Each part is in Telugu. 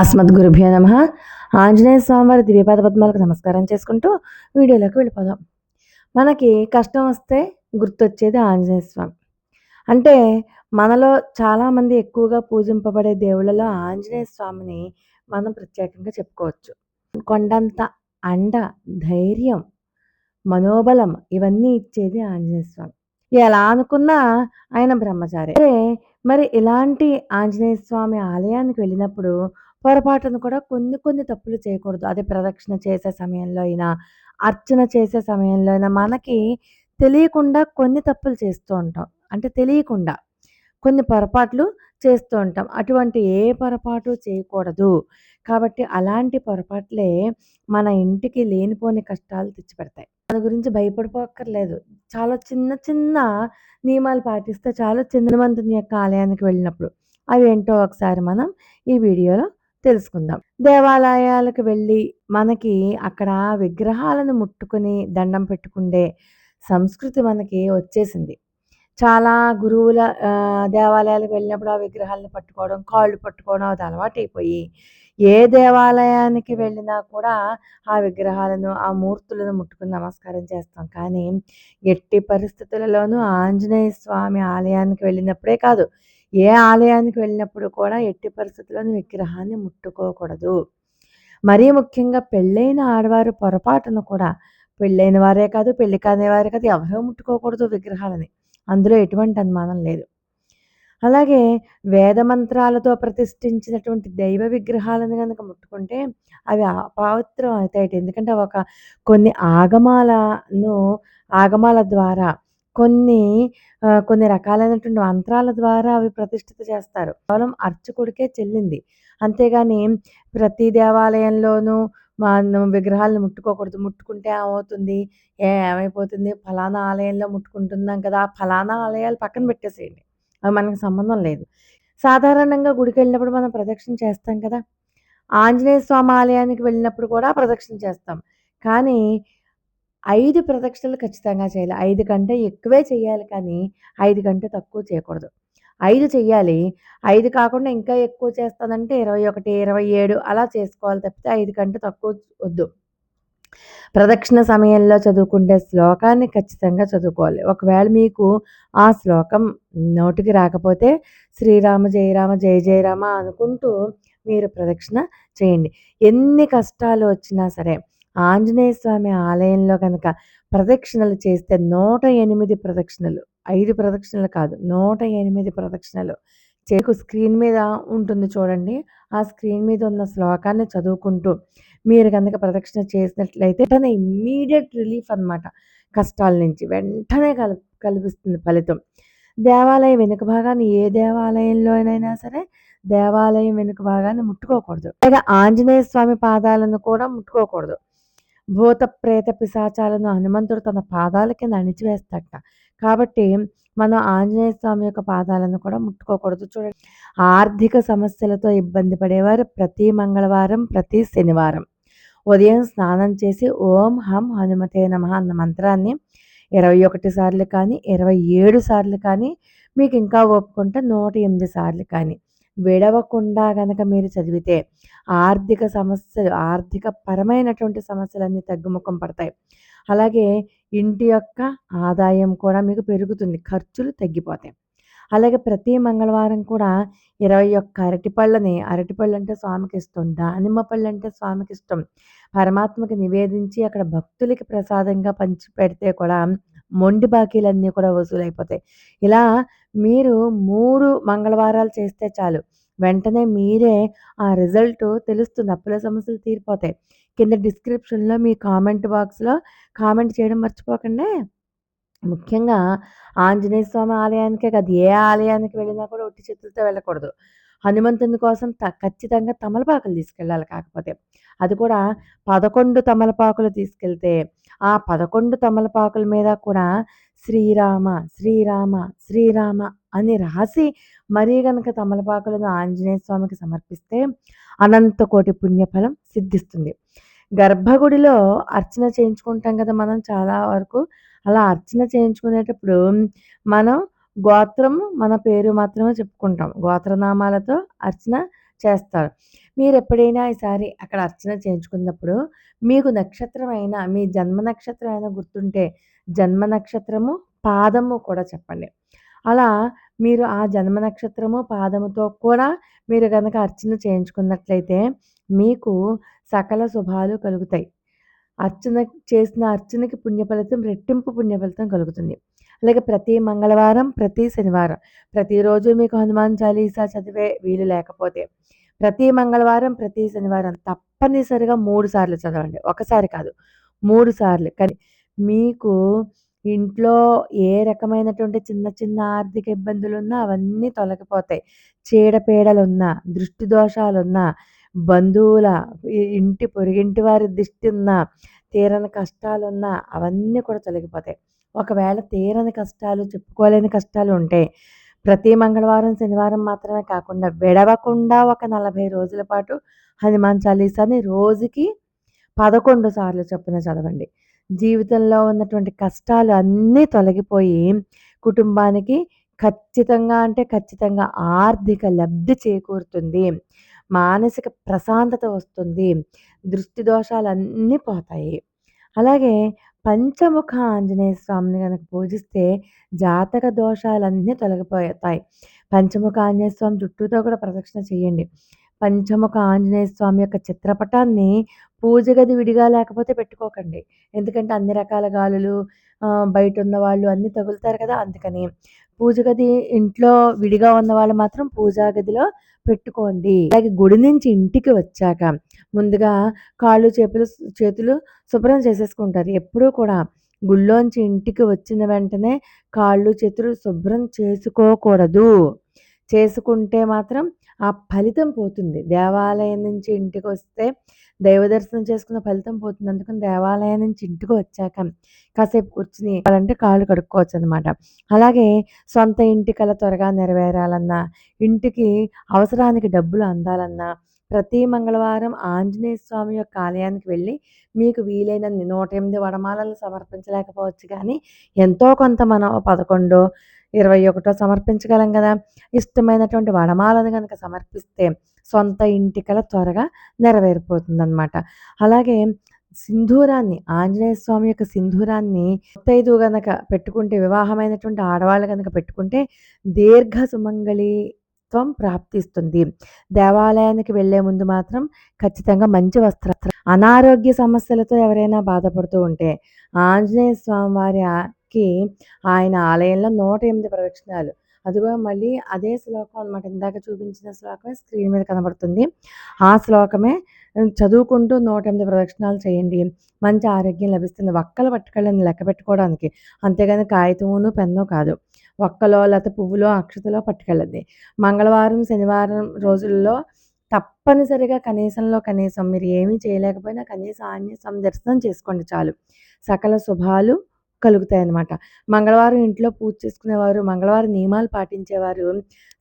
అస్మద్ గురుభ్యో నమ. ఆంజనేయ స్వామివారి దివ్యపాద పద్మాలకు నమస్కారం చేసుకుంటూ వీడియోలోకి వెళ్ళిపోదాం. మనకి కష్టం వస్తే గుర్తొచ్చేది ఆంజనేయ స్వామి. అంటే మనలో చాలామంది ఎక్కువగా పూజింపబడే దేవుళ్ళలో ఆంజనేయ స్వామిని మనం ప్రత్యేకంగా చెప్పుకోవచ్చు. కొండంత అండ ధైర్యం మనోబలం ఇవన్నీ ఇచ్చేది ఆంజనేయ స్వామి. ఎలా అనుకున్నా ఆయన బ్రహ్మచారి. అదే మరి ఇలాంటి ఆంజనేయ స్వామి ఆలయానికి వెళ్ళినప్పుడు పొరపాటును కూడా కొన్ని కొన్ని తప్పులు చేయకూడదు. అదే ప్రదక్షిణ చేసే సమయంలో అయినా అర్చన చేసే సమయంలో అయినా మనకి తెలియకుండా కొన్ని తప్పులు చేస్తూ ఉంటాం. అంటే తెలియకుండా కొన్ని పొరపాట్లు చేస్తూ ఉంటాం. అటువంటి ఏ పొరపాటు చేయకూడదు. కాబట్టి అలాంటి పొరపాట్లే మన ఇంటికి లేనిపోని కష్టాలు తెచ్చిపెడతాయి. దాని గురించి భయపడిపోక్కర్లేదు. చాలా చిన్న చిన్న నియమాలు పాటిస్తే చాలా. చిన్నమంతుని యొక్క ఆలయానికి వెళ్ళినప్పుడు. అవి ఏంటో ఒకసారి మనం ఈ వీడియోలో తెలుసుకుందాం. దేవాలయాలకు వెళ్ళి మనకి అక్కడ విగ్రహాలను ముట్టుకొని దండం పెట్టుకుండే సంస్కృతి మనకి వచ్చేసింది. చాలా గురువుల దేవాలయాలకు వెళ్ళినప్పుడు ఆ విగ్రహాలను పట్టుకోవడం కాళ్ళు పట్టుకోవడం అది అలవాటైపోయి ఏ దేవాలయానికి వెళ్ళినా కూడా ఆ విగ్రహాలను ఆ మూర్తులను ముట్టుకుని నమస్కారం చేస్తాం. కానీ ఎట్టి పరిస్థితులలోనూ ఆంజనేయ స్వామి ఆలయానికి వెళ్ళినప్పుడే కాదు ఏ ఆలయానికి వెళ్ళినప్పుడు కూడా ఎట్టి పరిస్థితుల్లోని విగ్రహాన్ని ముట్టుకోకూడదు. మరీ ముఖ్యంగా పెళ్ళైన ఆడవారు పొరపాటును కూడా పెళ్ళైన వారే కాదు పెళ్ళి కాని వారే కాదు ఎవరూ ముట్టుకోకూడదు విగ్రహాలని. అందులో ఎటువంటి అనుమానం లేదు. అలాగే వేద మంత్రాలతో ప్రతిష్ఠించినటువంటి దైవ విగ్రహాలను కనుక ముట్టుకుంటే అవి అపవిత్రం అవుతాయి ఎందుకంటే ఒక కొన్ని ఆగమాలను ఆగమాల ద్వారా కొన్ని కొన్ని రకాలైనటువంటి మంత్రాల ద్వారా అవి ప్రతిష్ఠిత చేస్తారు. కేవలం అర్చకుడికే చెల్లింది. అంతేగాని ప్రతి దేవాలయంలోనూ మనం విగ్రహాలను ముట్టుకోకూడదు. ముట్టుకుంటే ఏమవుతుంది? ఏ ఏమైపోతుంది? ఫలానా ఆలయంలో ముట్టుకుంటున్నాం కదా ఫలానా ఆలయాలు పక్కన పెట్టేసేయండి. అవి మనకు సంబంధం లేదు. సాధారణంగా గుడికి వెళ్ళినప్పుడు మనం ప్రదక్షిణ చేస్తాం కదా. ఆంజనేయ స్వామి ఆలయానికి వెళ్ళినప్పుడు కూడా ప్రదక్షిణ చేస్తాం. కానీ ఐదు ప్రదక్షిణలు ఖచ్చితంగా చేయాలి. ఐదు కంటే ఎక్కువే చేయాలి కానీ ఐదు కంటే తక్కువ చేయకూడదు. ఐదు చేయాలి. ఐదు కాకుండా ఇంకా ఎక్కువ చేస్తానంటే ఇరవై ఒకటి ఇరవై ఏడు అలా చేసుకోవాలి తప్పితే ఐదు కంటే తక్కువ వద్దు. ప్రదక్షిణ సమయంలో చదువుకుంటే శ్లోకాన్ని ఖచ్చితంగా చదువుకోవాలి. ఒకవేళ మీకు ఆ శ్లోకం నోటికి రాకపోతే శ్రీరామ జయరామ జయ జయరామ అనుకుంటూ మీరు ప్రదక్షిణ చేయండి. ఎన్ని కష్టాలు వచ్చినా సరే ఆంజనేయ స్వామి ఆలయంలో కనుక ప్రదక్షిణలు చేస్తే నూట ఎనిమిది ప్రదక్షిణలు ఐదు ప్రదక్షిణలు కాదు నూట ఎనిమిది ప్రదక్షిణలు. చేకు స్క్రీన్ మీద ఉంటుంది చూడండి. ఆ స్క్రీన్ మీద ఉన్న శ్లోకాన్ని చదువుకుంటూ మీరు కనుక ప్రదక్షిణ చేసినట్లయితే వెంటనే ఇమ్మీడియట్ రిలీఫ్ అన్నమాట. కష్టాల నుంచి వెంటనే కల్ కల్పిస్తుంది ఫలితం. దేవాలయం వెనుక భాగాన్ని ఏ దేవాలయంలోనైనా సరే దేవాలయం వెనుక భాగాన్ని ముట్టుకోకూడదు. లేదా ఆంజనేయ స్వామి పాదాలను కూడా ముట్టుకోకూడదు. భూత ప్రేత పిశాచాలను హనుమంతుడు తన పాదాల కింద అణిచివేస్తాడట. కాబట్టి మనం ఆంజనేయ స్వామి యొక్క పాదాలను కూడా ముట్టుకోకూడదు చూడండి. ఆర్థిక సమస్యలతో ఇబ్బంది పడేవారు ప్రతి మంగళవారం ప్రతి శనివారం. ఉదయం స్నానం చేసి ఓం హం హనుమతే నమ అన్న మంత్రాన్ని ఇరవై ఒకటి సార్లు కానీ ఇరవై ఏడు సార్లు కానీ మీకు ఇంకా ఒప్పుకుంటే నూట ఎనిమిది సార్లు కానీ విడవకుండా గనక మీరు చదివితే ఆర్థిక సమస్యలు ఆర్థిక పరమైనటువంటి సమస్యలన్నీ తగ్గుముఖం పడతాయి. అలాగే ఇంటి యొక్క ఆదాయం కూడా మీకు పెరుగుతుంది ఖర్చులు తగ్గిపోతాయి. అలాగే ప్రతి మంగళవారం కూడా ఇరవై ఒక్క అరటిపళ్ళని అరటిపళ్ళు అంటే స్వామికి ఇష్టం దానిమ్మ పళ్ళు అంటే స్వామికి ఇష్టం. పరమాత్మకి నివేదించి అక్కడ భక్తులకి ప్రసాదంగా పంచి పెడితే కూడా మొండి బాకీలన్నీ కూడా వసూలైపోతాయి. ఇలా మీరు మూడు మంగళవారాలు చేస్తే చాలు. వెంటనే మీరే ఆ రిజల్ట్ తెలుస్తుంది. అప్పుల సమస్యలు తీరిపోతాయి. కింద డిస్క్రిప్షన్లో మీ కామెంట్ బాక్స్లో కామెంట్ చేయడం మర్చిపోకండి. ముఖ్యంగా ఆంజనేయ స్వామి ఆలయానికే కాదు ఏ ఆలయానికి వెళ్ళినా కూడా ఒట్టి చేతులతో వెళ్ళకూడదు. హనుమంతుని కోసం త ఖచ్చితంగా తమలపాకులు తీసుకెళ్ళాలి కాకపోతే. అది కూడా పదకొండు తమలపాకులు తీసుకెళ్తే ఆ పదకొండు తమలపాకుల మీద కూడా శ్రీరామ శ్రీరామ శ్రీరామ అని రాసి మరీ గనక తమలపాకులను ఆంజనేయ స్వామికి సమర్పిస్తే అనంత కోటి పుణ్యఫలం సిద్ధిస్తుంది. గర్భగుడిలో అర్చన చేయించుకుంటాం కదా మనం చాలా వరకు. అలా అర్చన చేయించుకునేటప్పుడు మనం గోత్రం మన పేరు మాత్రమే చెప్పుకుంటాం. గోత్రనామాలతో అర్చన చేస్తారు. మీరు ఎప్పుడైనా ఈసారి అక్కడ అర్చన చేయించుకున్నప్పుడు మీకు నక్షత్రమైన మీ జన్మ నక్షత్రమైన గుర్తుంటే జన్మ నక్షత్రము పాదము కూడా చెప్పండి. అలా మీరు ఆ జన్మ నక్షత్రము పాదముతో కూడా మీరు కనుక అర్చన చేయించుకున్నట్లయితే మీకు సకల శుభాలు కలుగుతాయి. అర్చన చేసిన అర్చనకి పుణ్యఫలితం రెట్టింపు పుణ్యఫలితం కలుగుతుంది. అలాగే ప్రతి మంగళవారం ప్రతి శనివారం ప్రతిరోజు మీకు హనుమాన్ చాలీసా చదివే వీలు లేకపోతే ప్రతి మంగళవారం ప్రతి శనివారం తప్పనిసరిగా మూడు సార్లు చదవండి. ఒకసారి కాదు మూడు సార్లు. కానీ మీకు ఇంట్లో ఏ రకమైనటువంటి చిన్న చిన్న ఆర్థిక ఇబ్బందులు ఉన్నా అవన్నీ తొలగిపోతాయి. చీడపీడలున్నా దృష్టి దోషాలున్నా బంధువుల ఇంటి పొరుగింటి వారి దిష్టి ఉన్నా తీరని కష్టాలున్నా అవన్నీ కూడా తొలగిపోతాయి. ఒకవేళ తీరని కష్టాలు చెప్పుకోలేని కష్టాలు ఉంటే ప్రతి మంగళవారం శనివారం మాత్రమే కాకుండా విడవకుండా ఒక నలభై రోజుల పాటు హనుమాన్ చాలీసాని రోజుకి పదకొండు సార్లు చొప్పున చదవండి. జీవితంలో ఉన్నటువంటి కష్టాలు అన్నీ తొలగిపోయి కుటుంబానికి ఖచ్చితంగా అంటే ఖచ్చితంగా ఆర్థిక లబ్ధి చేకూరుతుంది. మానసిక ప్రశాంతత వస్తుంది. దృష్టి దోషాలు అన్నీ పోతాయి. అలాగే పంచముఖ ఆంజనేయ స్వామిని కనుక పూజిస్తే జాతక దోషాలన్నీ తొలగిపోతాయి. పంచముఖ ఆంజనేయ స్వామి చుట్టూతో కూడా ప్రదక్షిణ చేయండి. పంచముఖ ఆంజనేయ స్వామి యొక్క చిత్రపటాన్ని పూజ గది విడిగా లేకపోతే పెట్టుకోకండి. ఎందుకంటే అన్ని రకాల గాలులు బయట ఉన్న వాళ్ళు అన్నీ తగులుతారు కదా అందుకని. పూజ గది ఇంట్లో విడిగా ఉన్న వాళ్ళు మాత్రం పూజా గదిలో పెట్టుకోండి. అలాగే గుడి నుంచి ఇంటికి వచ్చాక ముందుగా కాళ్ళు చేతులు చేతులు శుభ్రం చేసేసుకుంటారు. ఎప్పుడూ కూడా గుళ్ళోంచి ఇంటికి వచ్చిన వెంటనే కాళ్ళు చేతులు శుభ్రం చేసుకోకూడదు. చేసుకుంటే మాత్రం ఆ ఫలితం పోతుంది. దేవాలయం నుంచి ఇంటికి వస్తే దైవదర్శనం చేసుకున్న ఫలితం పోతుంది. అందుకని దేవాలయం నుంచి ఇంటికి వచ్చాక కాసేపు కూర్చుని అంటే కాళ్ళు కడుక్కోవచ్చు అనమాట అలాగే సొంత ఇంటి కల త్వరగా నెరవేరాలన్నా ఇంటికి అవసరానికి డబ్బులు అందాలన్నా ప్రతి మంగళవారం ఆంజనేయ స్వామి యొక్క ఆలయానికి వెళ్ళి మీకు వీలైన నూట ఎనిమిది వడమాలలు సమర్పించలేకపోవచ్చు కానీ ఎంతో కొంత మనం పదకొండు ఇరవై ఒకటో సమర్పించగలం కదా. ఇష్టమైనటువంటి వడమాలను కనుక సమర్పిస్తే సొంత ఇంటికల త్వరగా నెరవేరిపోతుందన్నమాట. అలాగే సింధూరాన్ని ఆంజనేయ స్వామి యొక్క సింధూరాన్ని ముత్తైదు గనక పెట్టుకుంటే వివాహమైనటువంటి ఆడవాళ్ళు కనుక పెట్టుకుంటే దీర్ఘ సుమంగళిత్వం ప్రాప్తిస్తుంది. దేవాలయానికి వెళ్ళే ముందు మాత్రం ఖచ్చితంగా మంచి వస్త్ర అనారోగ్య సమస్యలతో ఎవరైనా బాధపడుతూ ఉంటే ఆంజనేయ స్వామి వారికి ఆయన ఆలయంలో నూట ఎనిమిది ప్రదక్షిణాలు అదిగో మళ్ళీ అదే శ్లోకం అనమాట ఇందాక చూపించిన శ్లోకమే స్క్రీన్ మీద కనబడుతుంది. ఆ శ్లోకమే చదువుకుంటూ నూట ఎనిమిది ప్రదక్షిణాలు చేయండి. మంచి ఆరోగ్యం లభిస్తుంది. ఒక్కలు పట్టుకెళ్ళని లెక్క పెట్టుకోవడానికి. అంతేగాని కాగితమును పెన్ను కాదు. ఒక్కలో లేకపోతే పువ్వులో అక్షతలో పట్టుకెళ్ళద్ది మంగళవారం శనివారం రోజుల్లో తప్పనిసరిగా కనీసంలో కనీసం మీరు ఏమీ చేయలేకపోయినా కనీసం ఆంజనేయ దర్శనం చేసుకోండి చాలు. సకల శుభాలు కలుగుతాయి అన్నమాట మంగళవారం ఇంట్లో పూజ చేసుకునేవారు మంగళవారం నియమాలు పాటించేవారు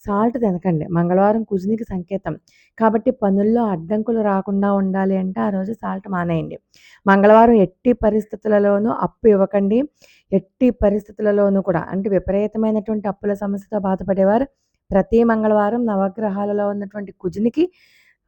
సాల్ట్ తినకండి. మంగళవారం కుజునికి సంకేతం. కాబట్టి పనుల్లో అడ్డంకులు రాకుండా ఉండాలి అంటే ఆ రోజు సాల్ట్ మానేయండి. మంగళవారం ఎట్టి పరిస్థితులలోనూ అప్పు ఇవ్వకండి. ఎట్టి పరిస్థితులలోనూ కూడా అంటే విపరీతమైనటువంటి అప్పుల సమస్యతో బాధపడేవారు. ప్రతి మంగళవారం నవగ్రహాలలో ఉన్నటువంటి కుజునికి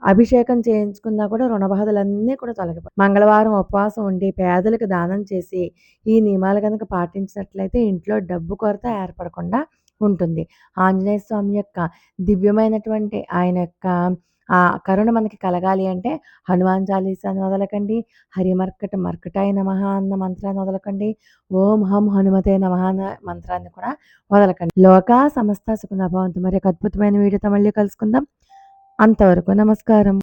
అభిషేకం చేయించుకున్నా కూడా రుణబాధలన్నీ కూడా తొలగిపోయి మంగళవారం ఉపవాసం ఉండి పేదలకు దానం చేసి ఈ నియమాలు కనుక పాటించినట్లయితే ఇంట్లో డబ్బు కొరత ఏర్పడకుండా ఉంటుంది. ఆంజనేయ స్వామి యొక్క దివ్యమైనటువంటి ఆయన యొక్క ఆ కరుణ మనకి కలగాలి అంటే హనుమాన్ చాలీసాను వదలకండి హరిమర్కట మర్కటాయ నమ అన్న మంత్రాన్ని వదలకండి ఓం హం హనుమతే నమ అన్న మంత్రాన్ని కూడా వదలకండి లోకా సమస్త సుఖ భవంతు మరి ఒక అద్భుతమైన వీడియోతో మళ్ళీ కలుసుకుందాం. అంతవరకు నమస్కారం.